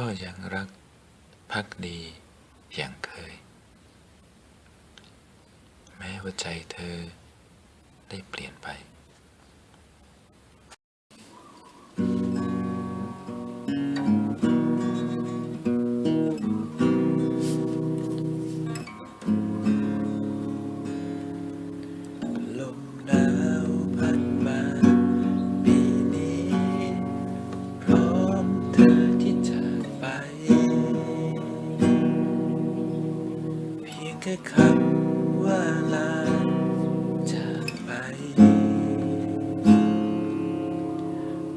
ก็ยังรักพักดีอย่างเคย แม้ว่าใจเธอได้เปลี่ยนไป แค่คำว่าลาจากไป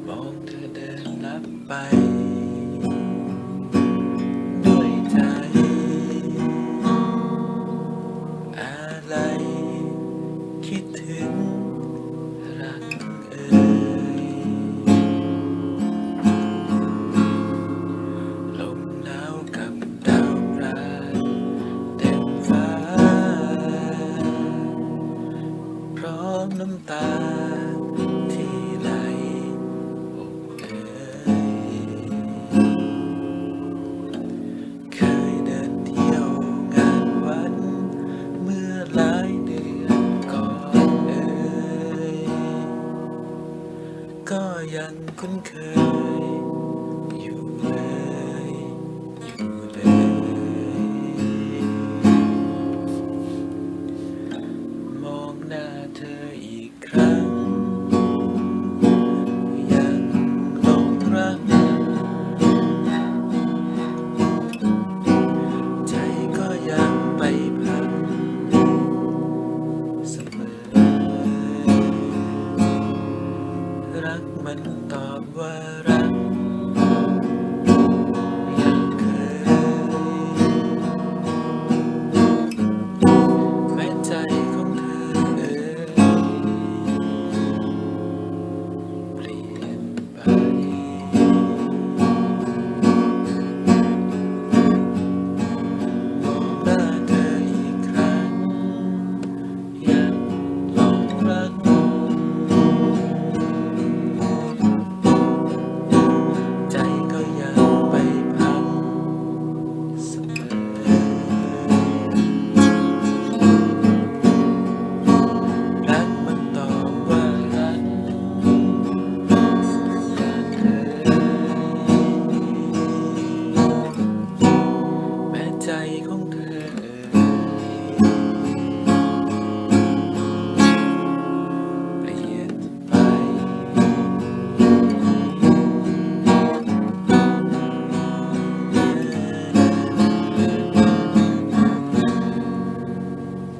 มองเธอเดินลับไป ด้วยใจ อะไรคิดถึง ที่ไหลอกเอ่ยเคยเดินเที่ยวงานวันเมื่อหลายเดือนก่อนเอ่ยก็ยังคุ้นเคย รักมันตอบว่ารัก